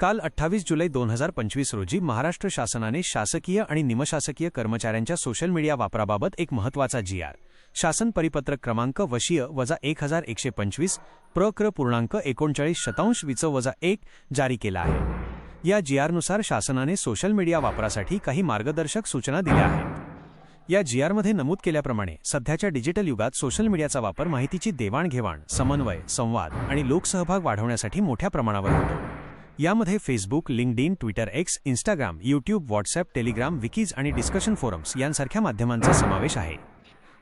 काल अठ्ठावीस जुलै दोन हजार पंचवीस रोजी महाराष्ट्र शासनाने शासकीय आणि निमशासकीय कर्मचाऱ्यांच्या सोशल मीडिया वापराबाबत एक महत्त्वाचा जी आर. शासन परिपत्रक क्रमांक वशीय वजा एक हजार एकशे पंचवीस प्र क्र पूर्णांक एकोणचाळीस शतांश विच वजा एक जारी केला आहे. या जी आरनुसार शासनाने सोशल मीडिया वापरासाठी काही मार्गदर्शक सूचना दिल्या आहेत. या जी आरमध्ये नमूद केल्याप्रमाणे सध्याच्या डिजिटल युगात सोशल मीडियाचा वापर माहितीची देवाणघेवाण समन्वय संवाद आणि लोकसहभाग वाढवण्यासाठी मोठ्या प्रमाणावर होतो. यामध्ये Facebook LinkedIn Twitter X Instagram YouTube WhatsApp Telegram wikis आणि डिस्कशन फोरम्स यांसारख्या माध्यमांचा समावेश आहे.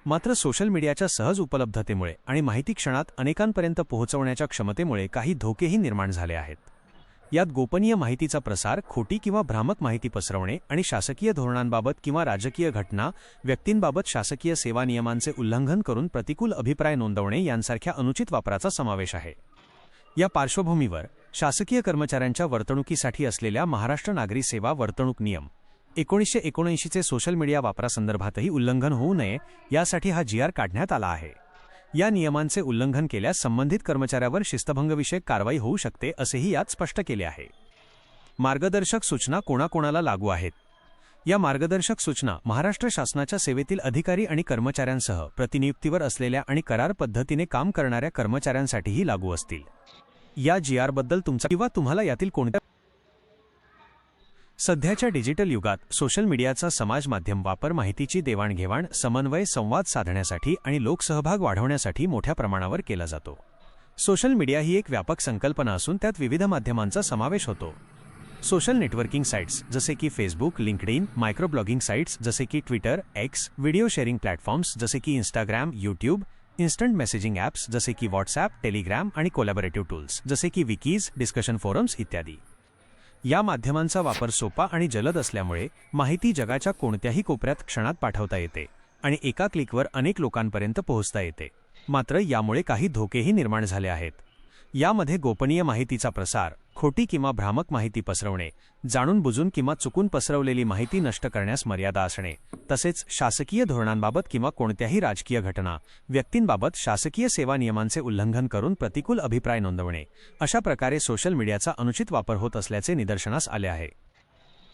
मात्र सोशल मीडियाच्या सहज उपलब्धतेमुळे आणि माहिती क्षणात अनेकांपर्यंत पोहोचवण्याच्या क्षमतेमुळे काही धोकेही निर्माण झाले आहेत. यात गोपनीय माहितीचा प्रसार खोटी किंवा भ्रामक माहिती पसरवणे आणि शासकीय धोरणांबाबत किंवा राजकीय घटना व्यक्तींबाबत शासकीय सेवा नियमांचे उल्लंघन करून प्रतिकूल अभिप्राय नोंदवणे यांसारख्या अनुचित वापराचा समावेश आहे. या पार्श्वभूमीवर शासकीय कर्मचाऱ्यांच्या वर्तणुकीसाठी असलेल्या महाराष्ट्र नागरी सेवा वर्तणूक नियम एकोणीसशे एकोणऐंशीचे सोशल मीडिया वापरासंदर्भातही उल्लंघन होऊ नये यासाठी हा जी आर काढण्यात आला आहे. या नियमांचे उल्लंघन केल्यास संबंधित कर्मचाऱ्यावर शिस्तभंगविषयक कारवाई होऊ शकते असेही यात स्पष्ट केले आहे. मार्गदर्शक सूचना कोणाकोणाला लागू आहेत? या मार्गदर्शक सूचना महाराष्ट्र शासनाच्या सेवेतील अधिकारी आणि कर्मचाऱ्यांसह प्रतिनियुक्तीवर असलेल्या आणि करार पद्धतीने काम करणाऱ्या कर्मचाऱ्यांसाठीही लागू असतील. या जी आरबद्दल तुमचा किंवा तुम्हाला यातील कोणत्या सध्याच्या डिजिटल युगात सोशल मीडियाचा समाज माध्यम वापर माहितीची देवाणघेवाण समन्वय संवाद साधण्यासाठी आणि लोकसहभाग वाढवण्यासाठी मोठ्या प्रमाणावर केला जातो. सोशल मीडिया ही एक व्यापक संकल्पना असून त्यात विविध माध्यमांचा समावेश होतो. सोशल नेटवर्किंग साइट्स जसे की फेसबुक लिंकडिन मायक्रोब्लॉगिंग साइट्स जसे की Twitter X video sharing platforms जसे की Instagram YouTube instant messaging apps जसे की व्हॉट्सॲप टेलिग्राम आणि कोलॅबरेटिव्ह टूल्स जसे की विकीज डिस्कशन फोरम्स इत्यादी. या माध्यमांचा वापर सोपा आणि जलद असल्यामुळे माहिती जगाच्या कोणत्याही कोपऱ्यात क्षणात पाठवता येते आणि एका क्लिकवर अनेक लोकांपर्यंत पोहोचता येते. मात्र यामुळे काही धोकेही निर्माण झाले आहेत. यामध्ये गोपनीय माहितीचा प्रसार खोटी किंवा भ्रामक माहिती पसरवणे जाणून बुजून किंवा चुकून पसरवलेली माहिती नष्ट करण्यास मर्यादा असणे तसेच शासकीय धोरणांबाबत किंवा कोणत्याही राजकीय घटना व्यक्तींबाबत शासकीय सेवा नियमांचे उल्लंघन करून प्रतिकूल अभिप्राय नोंदवणे अशा प्रकारे सोशल मीडियाचा अनुचित वापर होत असल्याचे निदर्शनास आले आहे.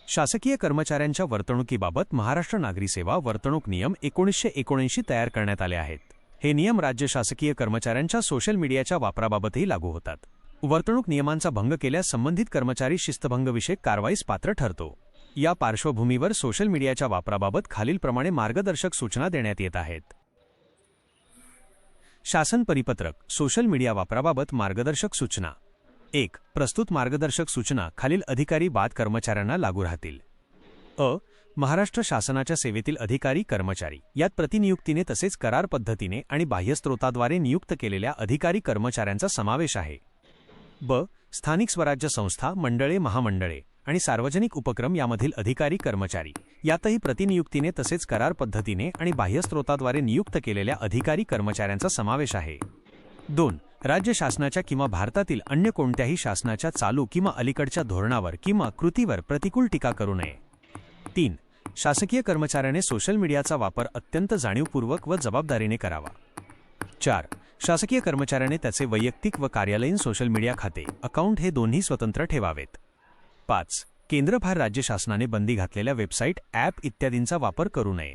शासकीय कर्मचाऱ्यांच्या वर्तणुकीबाबत महाराष्ट्र नागरी सेवा वर्तणूक नियम एकोणीसशे एकोणऐंशी तयार करण्यात आले आहेत. हे नियम राज्य शासकीय कर्मचाऱ्यांच्या सोशल मीडियाच्या वापराबाबतही लागू होतात. वर्तणूक नियमांचा भंग केल्यास संबंधित कर्मचारी शिस्तभंगविषयक कारवाईस पात्र ठरतो. या पार्श्वभूमीवर सोशल मीडियाच्या वापराबाबत खालीलप्रमाणे मार्गदर्शक सूचना देण्यात येत आहेत. शासन परिपत्रक सोशल मीडिया वापराबाबत मार्गदर्शक सूचना. एक प्रस्तुत मार्गदर्शक सूचना खालील अधिकारी बाद कर्मचाऱ्यांना लागू राहतील. अ महाराष्ट्र शासनाच्या सेवेतील अधिकारी कर्मचारी. यात प्रतिनियुक्तीने तसेच करार पद्धतीने आणि बाह्यस्त्रोताद्वारे नियुक्त केलेल्या अधिकारी कर्मचाऱ्यांचा समावेश आहे. ब. स्थानिक स्वराज्य संस्था मंडळे महामंडळे आणि सार्वजनिक उपक्रम यामधील अधिकारी कर्मचारी. यातही प्रतिनियुक्तीने तसेच करार पद्धतीने आणि बाह्यस्त्रोताद्वारे नियुक्त केलेल्या अधिकारी कर्मचाऱ्यांचा समावेश आहे. दोन. राज्य शासनाच्या किंवा भारतातील अन्य कोणत्याही शासनाच्या चालू किंवा अलीकडच्या धोरणावर किंवा कृतीवर प्रतिकूल टीका करू नये. तीन. शासकीय कर्मचाऱ्याने सोशल मीडियाचा वापर अत्यंत जाणीवपूर्वक व जबाबदारीने करावा. चार. शासकीय कर्मचाऱ्याने त्याचे वैयक्तिक व कार्यालयीन सोशल मीडिया खाते अकाउंट हे दोन्ही स्वतंत्र ठेवावेत. पाच. केंद्रभार राज्य शासनाने बंदी घातलेल्या वेबसाईट ॲप इत्यादींचा वापर करू नये.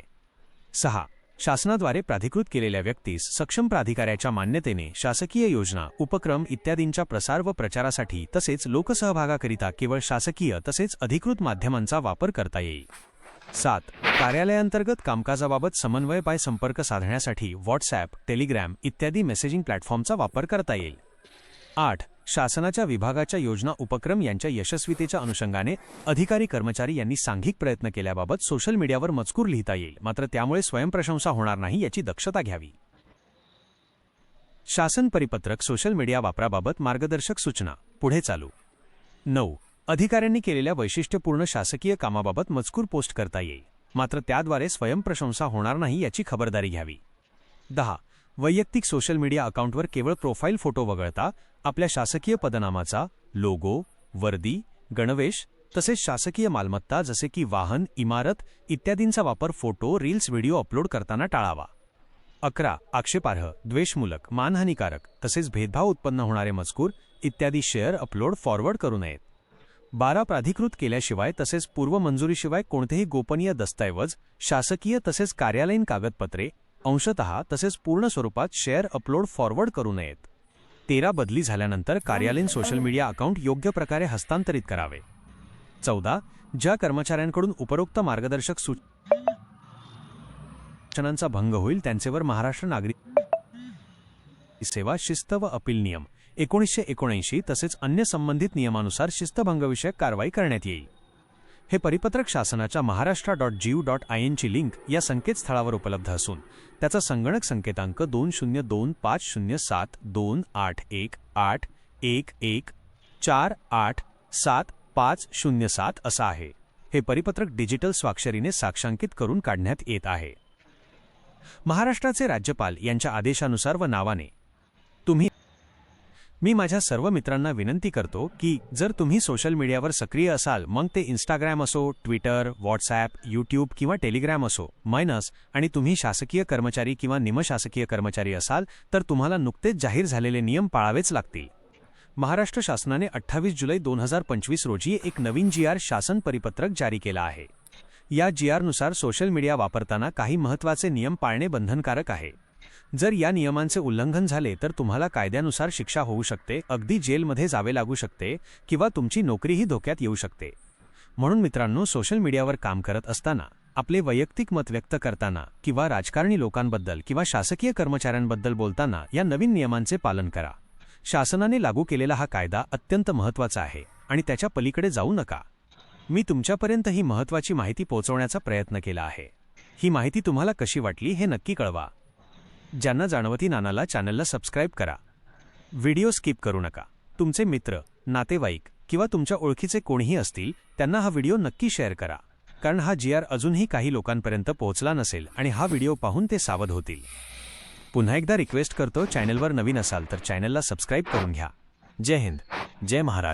सहा. शासनाद्वारे प्राधिकृत केलेल्या व्यक्तीस सक्षम प्राधिकाऱ्याच्या मान्यतेने शासकीय योजना उपक्रम इत्यादींच्या प्रसार व प्रचारासाठी तसेच लोकसहभागाकरिता केवळ शासकीय तसेच अधिकृत माध्यमांचा वापर करता येईल. सात. कार्यालयांतर्गत कामकाजाबाबत समन्वय पाय संपर्क साधण्यासाठी व्हॉट्सॲप टेलिग्रॅम इत्यादी मेसेजिंग प्लॅटफॉर्मचा वापर करता येईल. आठ. शासनाच्या विभागाच्या योजना उपक्रम यांच्या यशस्वीतेच्या अनुषंगाने अधिकारी कर्मचारी यांनी सांघिक प्रयत्न केल्याबाबत सोशल मीडियावर मजकूर लिहिता येईल. मात्र त्यामुळे स्वयंप्रशंसा होणार नाही याची दक्षता घ्यावी. शासन परिपत्रक सोशल मीडिया वापराबाबत मार्गदर्शक सूचना. पुढे चालू. नऊ. अधिकाऱ्यांनी केलेल्या वैशिष्ट्यपूर्ण शासकीय कामाबाबत मजकूर पोस्ट करता येईल. मात्र त्याद्वारे स्वयंप्रशंसा होणार नाही याची खबरदारी घ्यावी. दहा. वैयक्तिक सोशल मीडिया अकाउंटवर केवळ प्रोफाईल फोटो वगळता आपल्या शासकीय पदनामाचा लोगो वर्दी गणवेश तसेच शासकीय मालमत्ता जसे की वाहन इमारत इत्यादींचा वापर फोटो रील्स व्हिडिओ अपलोड करताना टाळावा. अकरा आक्षेपार्ह द्वेषमूलक मानहानिकारक तसेच भेदभाव उत्पन्न होणारे मजकूर इत्यादी शेअर अपलोड फॉरवर्ड करू नयेत. बारा प्राधिकृत केल्याशिवाय तसेच पूर्वमंजुरीशिवाय कोणतेही गोपनीय दस्तऐवज शासकीय तसेच कार्यालयीन कागदपत्रे अंशतः तसेच पूर्ण स्वरूपात शेअर अपलोड फॉरवर्ड करू नयेत. तेरा बदली झाल्यानंतर कार्यालयीन सोशल मीडिया अकाउंट योग्य प्रकारे हस्तांतरित करावे. चौदा ज्या कर्मचाऱ्यांकडून उपरोक्त मार्गदर्शक सूचनांचा भंग होईल त्यांचेवर महाराष्ट्र नागरिक सेवा शिस्त व अपील नियम. एकोणीसशे एकोणऐंशी तसेच अन्य संबंधित नियमानुसार शिस्तभंगविषयक कारवाई करण्यात येईल. हे परिपत्रक शासनाच्या Maharashtra dot gov dot I एनची link या संकेतस्थळावर उपलब्ध असून त्याचा संगणक संकेतांक दोन शून्य दोन पाच शून्य सात दोन आठ एक आठ एक एक चार आठ सात पाच शून्य सात असा आहे. हे परिपत्रक डिजिटल स्वाक्षरीने साक्षांकित करून काढण्यात येत आहे. महाराष्ट्राचे राज्यपाल यांच्या आदेशानुसार व नावाने मी माझ्या सर्व मित्रांना विनंती करतो की जर तुम्ही सोशल मीडियावर सक्रिय असाल मग ते इंस्टाग्रॅम असो ट्विटर व्हॉट्सॲप यूट्यूब किंवा टेलिग्रॅम असो मायनस आणि तुम्ही शासकीय कर्मचारी किंवा निमशासकीय कर्मचारी असाल तर तुम्हाला नुकतेच जाहीर झालेले नियम पाळावेच लागतील. महाराष्ट्र शासनाने अठ्ठावीस जुलै दोन हजार पंचवीस रोजी एक नवीन जी आर शासन परिपत्रक जारी केला आहे. या जी आरनुसार सोशल मीडिया वापरताना काही महत्त्वाचे नियम पाळणे बंधनकारक आहे. जर या नियमांचे उल्लंघन झाले तर तुम्हाला कायद्यानुसार शिक्षा होऊ शकते अगदी जेलमध्ये जावे लागू शकते किंवा तुमची नोकरीही धोक्यात येऊ शकते. म्हणून मित्रांनो सोशल मीडियावर काम करत असताना आपले वैयक्तिक मत व्यक्त करताना किंवा राजकारणी लोकांबद्दल किंवा शासकीय कर्मचाऱ्यांबद्दल बोलताना या नवीन नियमांचे पालन करा. शासनाने लागू केलेला हा कायदा अत्यंत महत्त्वाचा आहे आणि त्याच्या पलीकडे जाऊ नका. मी तुमच्यापर्यंत ही महत्त्वाची माहिती पोहोचवण्याचा प्रयत्न केला आहे. ही माहिती तुम्हाला कशी वाटली हे नक्की कळवा. ज्यांना जाणवती नानाला चॅनलला सबस्क्राईब करा. व्हिडिओ स्किप करू नका. तुमचे मित्र नातेवाईक किंवा तुमच्या ओळखीचे कोणीही असतील त्यांना हा व्हिडिओ नक्की शेअर करा. कारण हा जी आर अजूनही काही लोकांपर्यंत पोहोचला नसेल आणि हा व्हिडिओ पाहून ते सावध होतील. पुन्हा एकदा रिक्वेस्ट करतो चॅनलवर नवीन असाल तर चॅनलला सबस्क्राईब करून घ्या. जय हिंद. जय महाराष्ट्र.